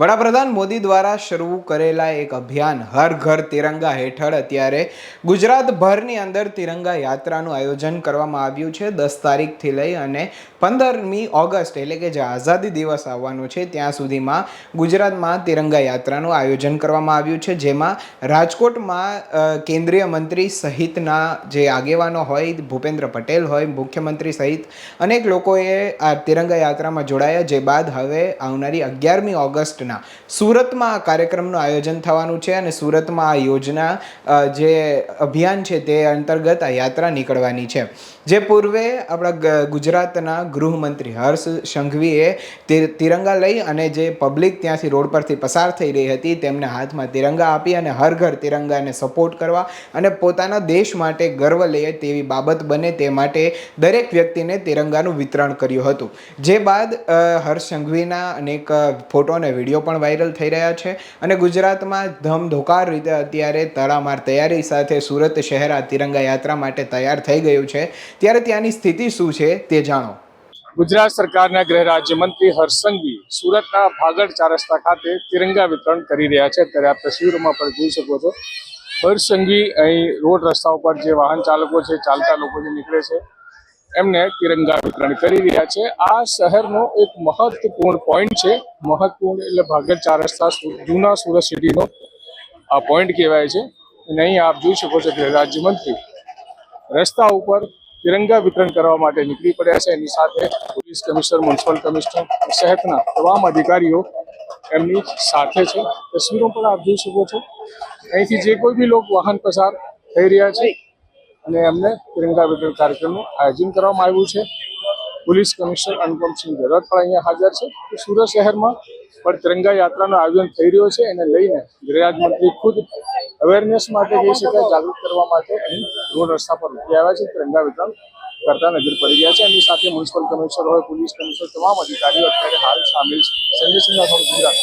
વડાપ્રધાન મોદી દ્વારા શરૂ કરેલા એક અભિયાન હર ઘર તિરંગા હેઠળ અત્યારે ગુજરાતભરની અંદર તિરંગા યાત્રાનું આયોજન કરવામાં આવ્યું છે. દસ તારીખથી લઈ અને પંદરમી ઓગસ્ટ એટલે કે જે આઝાદી દિવસ આવવાનો છે, ત્યાં સુધીમાં ગુજરાતમાં તિરંગા યાત્રાનું આયોજન કરવામાં આવ્યું છે. જેમાં રાજકોટમાં કેન્દ્રીય મંત્રી સહિતના જે આગેવાનો હોય, ભૂપેન્દ્ર પટેલ હોય, મુખ્યમંત્રી સહિત અનેક લોકોએ આ તિરંગા યાત્રામાં જોડાયા. જે બાદ હવે આવનારી અગિયારમી ઓગસ્ટના સુરતમાં આ કાર્યક્રમનું આયોજન થવાનું છે અને સુરતમાં આ યોજના જે અભિયાન છે તે અંતર્ગત આ યાત્રા નીકળવાની છે. જે પૂર્વે આપણા ગુજરાતના ગૃહમંત્રી હર્ષ સંઘવીએ તિરંગા લઈ અને જે પબ્લિક ત્યાંથી રોડ પરથી પસાર થઈ રહી હતી, તેમને હાથમાં તિરંગા આપી અને હર ઘર તિરંગાને સપોર્ટ કરવા અને પોતાના દેશ માટે ગર્વ લે તેવી બાબત બને તે માટે દરેક વ્યક્તિને તિરંગાનું વિતરણ કર્યું હતું. જે બાદ હર્ષ સંઘવીના અનેક ફોટો અને વીડિયો પણ વાયરલ થઈ રહ્યા છે અને ગુજરાતમાં ધમધોકાર રીતે અત્યારે તડામાર તૈયારી સાથે સુરત શહેર આ તિરંગા યાત્રા માટે તૈયાર થઈ ગયું છે. ત્યારે ત્યાંની સ્થિતિ શું છે તે જાણો. ગુજરાત સરકારના ગૃહ રાજ્યમંત્રી હર્ષ સંઘવી સુરતના ભાગડ ચાર રસ્તા ખાતે તિરંગા વિતરણ કરી રહ્યા છે. ત્યારે આપ તસવીરોમાં પણ જોઈ શકો છો. હર્ષ અહીં રોડ રસ્તા ઉપર જે વાહન ચાલકો છે, ચાલતા લોકો જે નીકળે છે એમને તિરંગા વિતરણ કરી રહ્યા છે. આ શહેરનો એક મહત્વપૂર્ણ પોઈન્ટ છે. મહત્વપૂર્ણ એટલે ભાગડ ચાર રસ્તા જૂના સુરત સિટીનો આ પોઈન્ટ કહેવાય છે. અને અહીં આપ જોઈ શકો છો કે રાજ્યમંત્રી રસ્તા ઉપર તિરંગા વિતરણ કરવા માટે નીકળી પડ્યા છે. એની સાથે પોલીસ કમિશનર, મ્યુનિસિપલ કમિશનર સહિતના તમામ અધિકારીઓ એમની સાથે છે. તસવીરો પણ આપ જોઈ શકો છો. અહીંથી જે કોઈ બી લોકો વાહન પસાર થઈ રહ્યા છે અને એમને તિરંગા વિતરણ કાર્યક્રમનું આયોજન કરવામાં આવ્યું છે. પોલીસ કમિશનર અનુપમસિંહ ગેહલોત પણ અહીંયા હાજર છે. સુરત શહેરમાં પણ તિરંગા યાત્રાનું આયોજન થઈ રહ્યો છે. એને લઈને ગૃહરાજમંત્રી ખુદ અવેરનેસ માટે કહી શકાય, જાગૃત કરવા માટે અહીં રોડ રસ્તા પર મૂકી આવ્યા છે. તિરંગા વિતરણ કરતા નજર પડી ગયા છે. એની સાથે મ્યુનિસિપલ કમિશનર હોય, પોલીસ કમિશનર, તમામ અધિકારીઓ અત્યારે હાલ સામેલ છે. સંજય ગુજરાત.